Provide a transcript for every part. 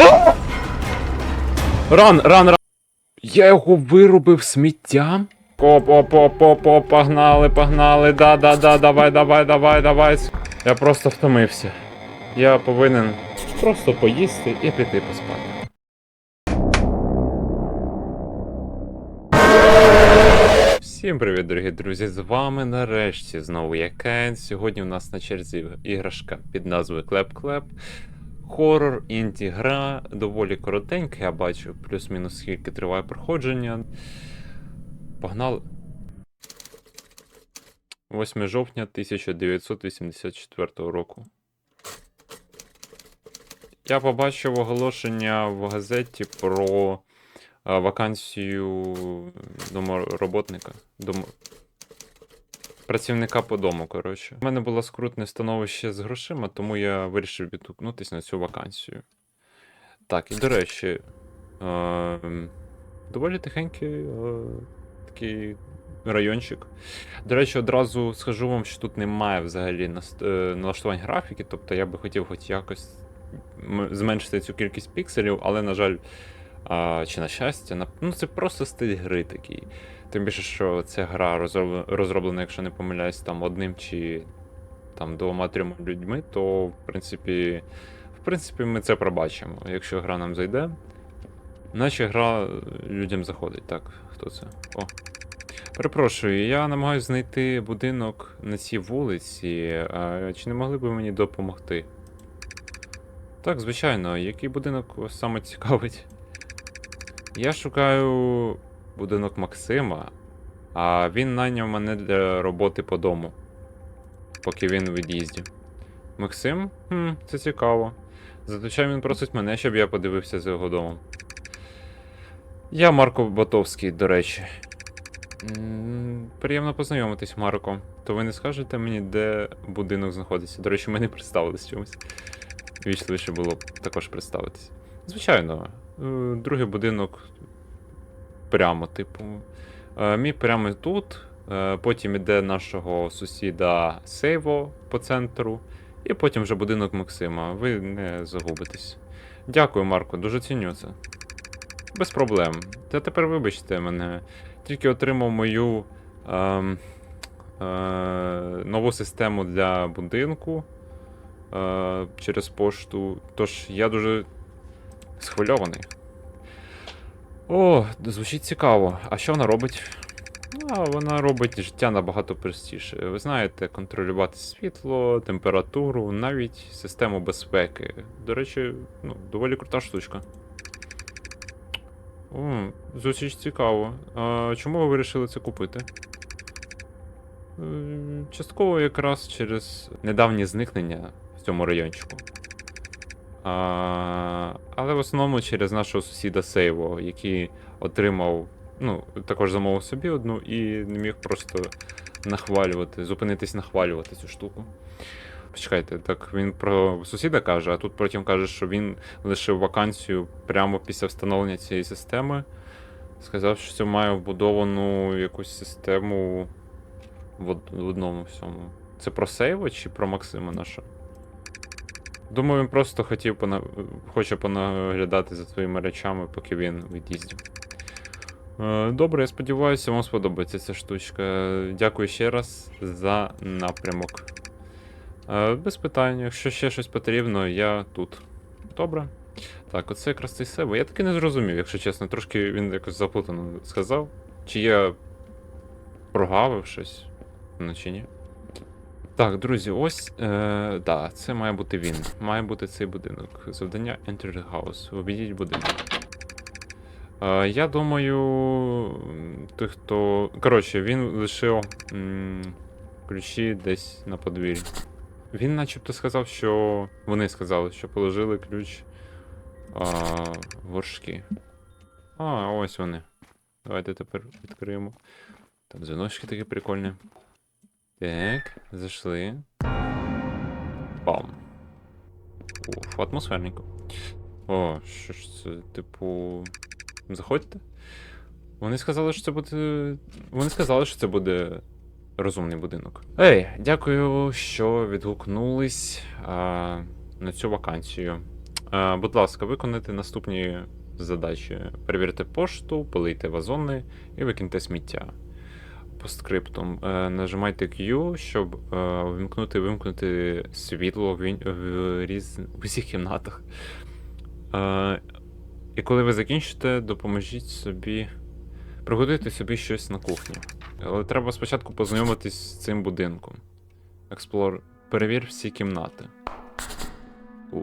Ран, ран, ран. Я його вирубив сміттям. Оп, оп, оп, оп, оп, погнали, погнали. Да, да, да, давай, давай, давай, давай. Я просто втомився. Я повинен просто поїсти і піти поспати. Всім привіт, дорогі друзі! З вами нарешті знову я Кен. Сьогодні у нас на черзі іграшка під назвою Клеп Клеп. Хорор, інті гра, доволі коротенька, я бачу, плюс-мінус скільки триває проходження. Погнали. 8 жовтня 1984 року. Я побачив оголошення в газеті про вакансію домороботника. Дом... Працівника по дому, коротше. У мене було скрутне становище з грошима, тому я вирішив відгукнутися на цю вакансію. Так, і до речі, е, доволі тихенький е, такий райончик. До речі, одразу скажу вам, що тут немає взагалі е, налаштувань графіки, тобто я би хотів хоч якось зменшити цю кількість пікселів, але, на жаль, а, чи на щастя, на... ну це просто стиль гри такий. Тим більше, що ця гра розроблена, якщо не помиляюсь, там одним чи там двома-трьома людьми, то в принципі, в принципі, ми це пробачимо. Якщо гра нам зайде, наче гра людям заходить. Так, хто це? О. Перепрошую, я намагаюся знайти будинок на цій вулиці. А, чи не могли б мені допомогти? Так, звичайно, який будинок саме цікавить? Я шукаю будинок Максима, а він найняв мене для роботи по дому, поки він у від'їзді. Максим? Хм, це цікаво. Зазвичай він просить мене, щоб я подивився за його домом. Я Марко Ботовський, до речі. Приємно познайомитись, Марко. То ви не скажете мені, де будинок знаходиться? До речі, ми не представились чомусь. Вічливіше було б також представитись. Звичайно, е, другий будинок прямо, типу. Е, Мій прямо тут. е, Потім іде нашого сусіда Сейво по центру. І потім вже будинок Максима. Ви не загубитесь. Дякую, Марко, дуже ціню це. Без проблем. Та тепер вибачте мене. Тільки отримав мою ем, е, нову систему для будинку е, через пошту. Тож я дуже схвильований. О, звучить цікаво. А що вона робить? А, вона робить життя набагато простіше. Ви знаєте, контролювати світло, температуру, навіть систему безпеки. До речі, ну, доволі крута штучка. О, звучить цікаво. А чому ви вирішили це купити? Е, Частково якраз через недавнє зникнення в цьому райончику. А, але в основному через нашого сусіда Сейво, який отримав, ну, також замовив собі одну і не міг просто нахвалювати, зупинитись нахвалювати цю штуку. Почекайте, так він про сусіда каже, а тут потім каже, що він лишив вакансію прямо після встановлення цієї системи. Сказав, що це має вбудовану якусь систему в одному всьому. Це про Сейво чи про Максима нашого? Думаю, він просто хотів пона... хоче понаглядати за твоїми речами, поки він у від'їзді. Е, Добре, я сподіваюся, вам сподобається ця штучка. Дякую ще раз за напрямок. Е, Без питань, якщо ще щось потрібно, я тут. Добре. Так, оце якраз цей себе. Я таки не зрозумів, якщо чесно. Трошки він якось заплутано сказав. Чи я прогавив щось? Ну чи ні? Так, друзі, ось. Е, да, це має бути він. Має бути цей будинок. Завдання Enter the house. Обійдіть будинок. Е, я думаю. Той, хто. Коротше, він лишив м, ключі десь на подвір'ї. Він начебто сказав, що. Вони сказали, що положили ключ а, горшки. А, ось вони. Давайте тепер відкриємо. Там дзвіночки такі прикольні. Так, зайшли. Бам. Уф, атмосферненько. О, що ж це, типу. Заходьте. Вони сказали, що це буде. Вони сказали, що це буде розумний будинок. Ей, дякую, що відгукнулись а, на цю вакансію. Е, будь ласка, виконайте наступні задачі: перевірте пошту, полийте вазони і викиньте сміття. По скриптум. Е, нажимайте Q, щоб е, вимкнути вимкнути світло в, в, різ... в усіх кімнатах. Е, і коли ви закінчите, допоможіть собі. Приготуйте собі щось на кухні. Але треба спочатку познайомитись з цим будинком. Експлор. Перевір всі кімнати. У.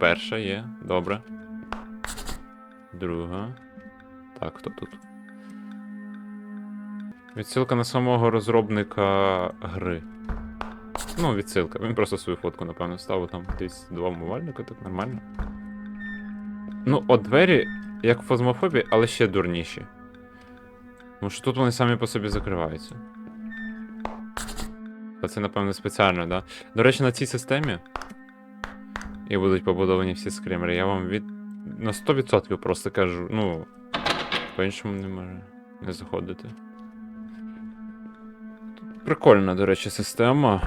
Перша є, добре. Друга. Так, хто тут? Відсилка на самого розробника гри. Ну, відсилка. Він просто свою фотку, напевно, ставив там десь два умивальника, так нормально. Ну, от двері, як в фазмофобії, але ще дурніші. Тому що тут вони самі по собі закриваються. А це, напевно, спеціально, да? До речі, на цій системі. І будуть побудовані всі скримери. Я вам від. На 100% просто кажу, ну. По-іншому не може не заходити. Прикольна, до речі, система.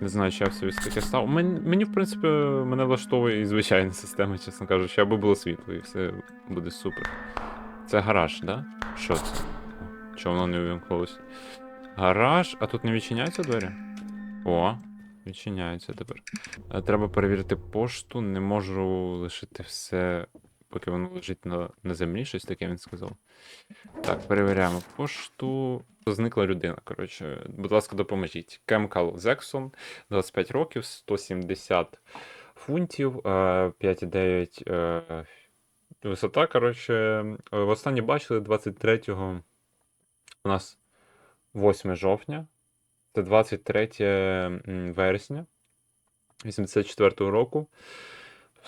Не знаю, чи я б собі таке став. Мені, мені, в принципі, мене влаштовує і звичайна система, чесно кажучи, аби було світло, і все буде супер. Це гараж, да? Що це? Чого воно не увімкнулося? Гараж, а тут не відчиняються двері? О, відчиняються тепер. Е, Треба перевірити пошту, не можу лишити все, поки воно лежить на, на землі, щось таке він сказав. Так, перевіряємо пошту. Зникла людина, коротше. Будь ласка, допоможіть. Кемкал Зексон, 25 років, 170 фунтів, е, 5,9 е, висота. Коротше, Е, востаннє бачили 23-го. У нас 8 жовтня. Це 23 вересня 84-го року.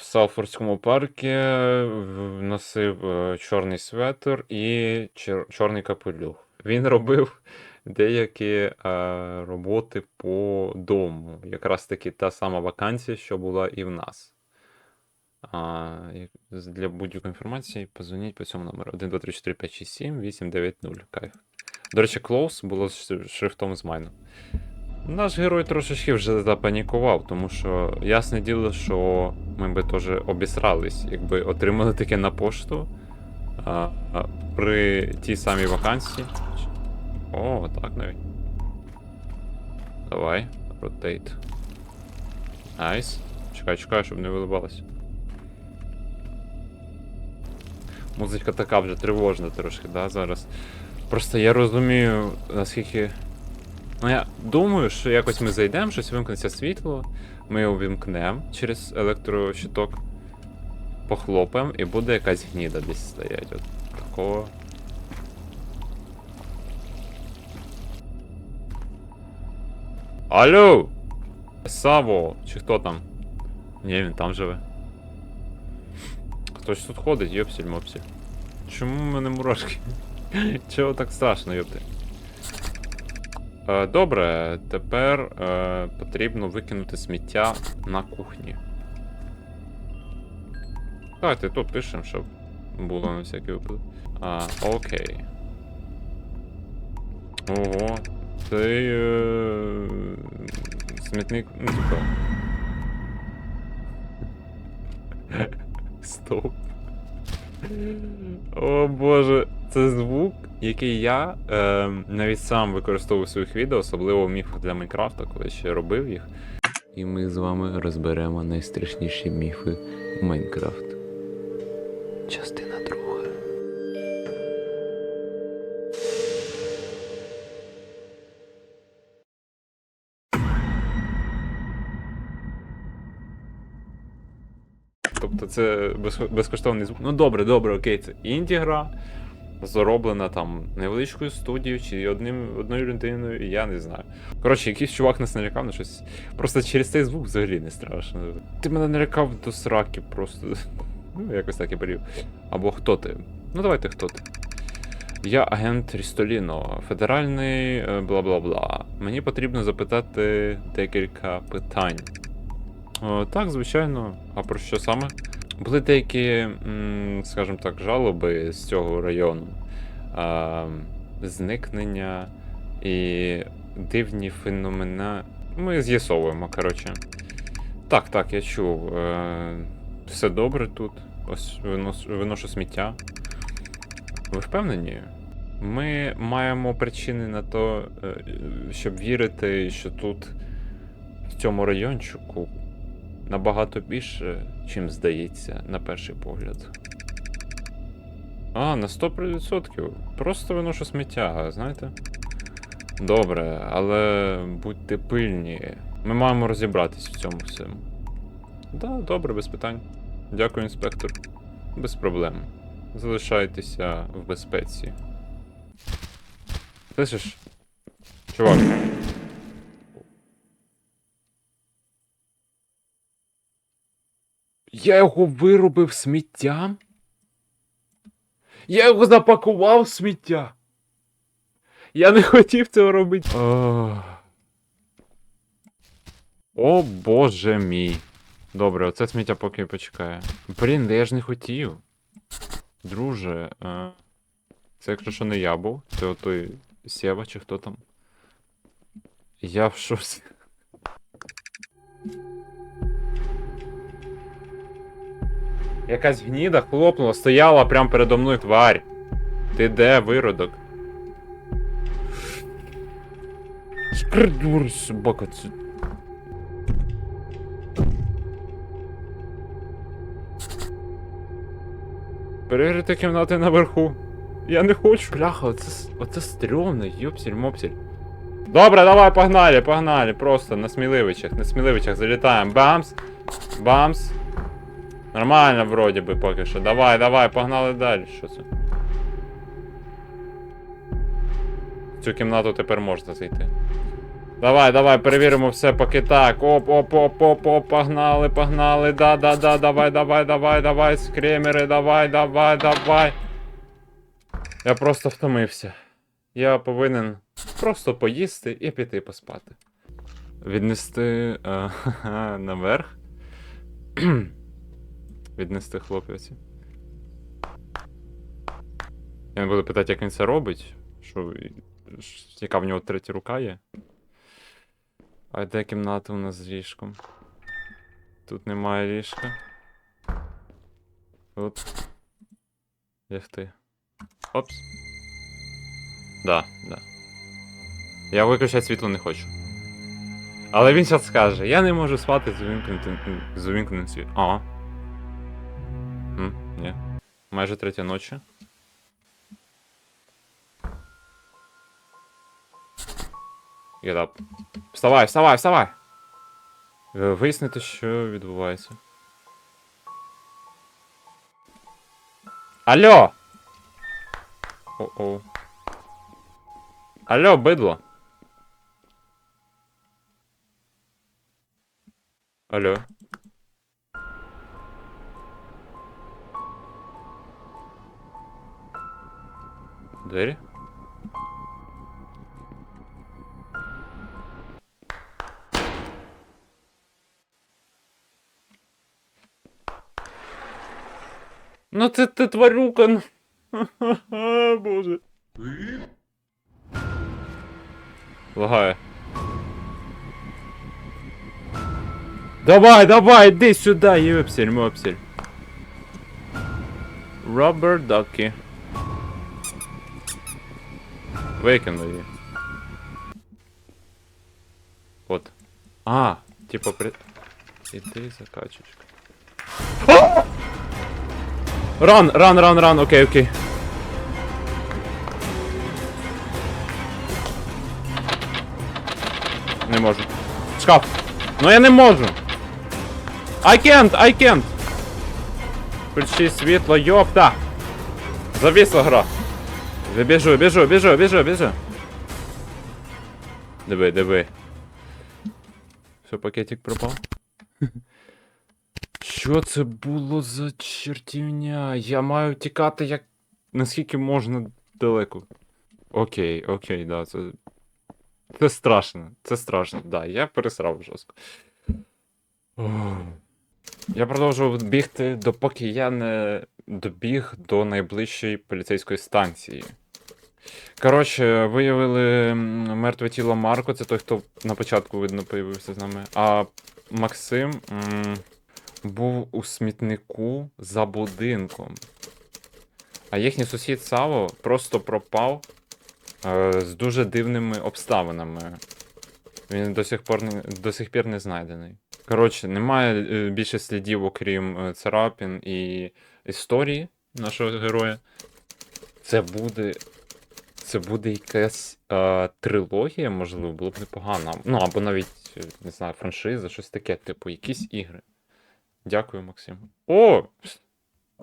В Салфордському парку в- носив е, чорний светр і чор- чорний капелюх. Він робив деякі е, роботи по дому. Якраз таки та сама вакансія, що була і в нас. А, для будь-якої інформації позвоніть по цьому номеру 1, 2, 3, 4, 5, 6, 7, 8, 9, 0. Кайф. До речі, Close було з шрифтом з майну. Наш герой трошечки вже запанікував, тому що ясне діло, що ми би теж обісрались, якби отримали таке на пошту а, а, при тій самій вакансії. О, так навіть. Давай, ротейт. Найс. Чекай, чекай, щоб не вилибалось. Музичка така вже тривожна трошки, да, зараз. Просто я розумію, наскільки. Ну, я думаю, що якось ми зайдемо, щось вимкнеться світло, ми його вімкнемо через електрощиток, похлопаємо, і буде якась гніда десь стоять. От такого. Алло! Саво! Чи хто там? Ні, він там живе. Хтось тут ходить, йопсіль мопсіль. Чому в мене мурашки? Чого так страшно, йопти? Е, добре, тепер е, потрібно викинути сміття на кухні. Давайте тут пишемо, щоб було на всякий випадок. А, окей. Ого. Цей е, смітник. Ну, типа. Стоп. О боже, це звук, який я е, навіть сам використовую в своїх відео, особливо в міфах для Майнкрафта, коли ще робив їх. І ми з вами розберемо найстрашніші міфи Майнкрафт. Частина друга. Тобто це безкоштовний звук. Ну добре, добре, окей, це інді-гра, зроблена там невеличкою студією чи одним, одною людиною, я не знаю. Коротше, якийсь чувак нас налякав на щось. Просто через цей звук взагалі не страшно. Ти мене налякав до сраки просто. Ну, якось так і болів. Або хто ти? Ну давайте хто ти. Я агент Рістоліно, федеральний е, бла-бла-бла. Мені потрібно запитати декілька питань. О, так, звичайно. А про що саме? Були деякі, скажімо так, жалоби з цього району. А, зникнення і дивні феномена. Ми з'ясовуємо, коротше. Так, так, я чув. Е, все добре тут. Ось виношу сміття. Ви впевнені? Ми маємо причини на то, е, щоб вірити, що тут, в цьому райончику, набагато більше, чим здається, на перший погляд. А, на 100%. Просто виношу сміття, знаєте? Добре, але будьте пильні. Ми маємо розібратись в цьому всьому. Да, добре, без питань. Дякую, інспектор. Без проблем. Залишайтеся в безпеці. Слышиш? Чувак. Я його виробив сміттям? Я його запакував сміття. Я не хотів цього робити. О, О боже мій. Добре, оце сміття поки почекає. Блін, да я ж не хотів. Друже, е, це якщо що не я був, це отой Сєва чи хто там. Я в шоці. Якась гніда хлопнула, стояла прямо передо мною тварь. Ти де, виродок? Шкрдур, собака, це. Перевірити кімнати наверху. Я не хочу. Бляха, оце, оце стрьомно, йопсіль мопсіль. Добре, давай, погнали, погнали. Просто на сміливичах, на сміливичах залітаємо. Бамс. Бамс. Нормально вроді би поки що. Давай, давай, погнали далі. Що це? Цю кімнату тепер можна зайти. Давай, давай, перевіримо все поки так. Оп, оп, оп, оп, оп, погнали, погнали. Да, да, да, давай, давай, давай, давай, скремери, давай, давай, давай. Я просто втомився. Я повинен просто поїсти і піти поспати. Віднести е, наверх. Віднести хлопець. Я не буду питати, як він це робить. Що, яка в нього третя рука є. А де кімната у нас з ліжком? Тут немає ліжка. От. Як ти? Опс. Да, да. Я виключати світло не хочу. Але він зараз скаже, я не можу спати з увімкненим світлом. А. М, ні. Майже третя ночі. Get up. Вставай, вставай, вставай! Е, Вияснити, що відбувається. Алло! О-о. Алло, бидло. Алло. Двері? Ну це ти тварюка. ну. Боже. Лагає. Давай, давай, іди сюди, єпсель, мопсель. Робер Дакі. Викину її. От. А, типа при... Іди закачечка. Ран, ран, ран, ран, окей, окей. Не можу. Шкаф. Ну я не можу. I can't, I can't. Включи світло, йопта. Зависла гра. Я біжу, біжу, біжу, біжу, біжу. Диви, диви. Все, пакетик пропав. Що це було за чертівня? Я маю тікати як. наскільки можна далеко. Окей, окей, да, це. Це страшно, це страшно, да, я пересрав жорстко. Я продовжував бігти, допоки я не добіг до найближчої поліцейської станції. Коротше, виявили мертве тіло Марко, це той, хто на початку, видно, появився з нами. А Максим м, був у смітнику за будинком. А їхній сусід Саво просто пропав е, з дуже дивними обставинами. Він до сих пор не, до сих пір не знайдений. Коротше, немає е, більше слідів, окрім е, царапін і історії нашого героя. Це буде. Це буде якась е, трилогія, можливо, було б непогано. Ну, або навіть, е, не знаю, франшиза, щось таке, типу, якісь ігри. Дякую, Максим. О!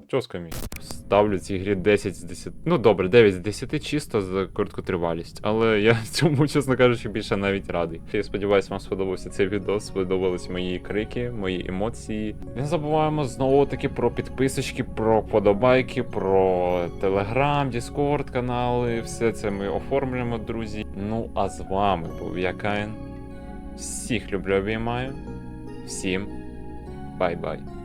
Чоска мій. Ставлю цій грі 10 з 10. Ну добре, 9 з 10 чисто за короткотривалість. Але я цьому, чесно кажучи, більше навіть радий. Я сподіваюся, вам сподобався цей відео, сподобались мої крики, мої емоції. Не забуваємо знову таки про підписочки, про подобайки, про телеграм, Діскорд канали. Все це ми оформлюємо, друзі. Ну а з вами був я Каїн. Всіх люблю обіймаю. Всім бай-бай.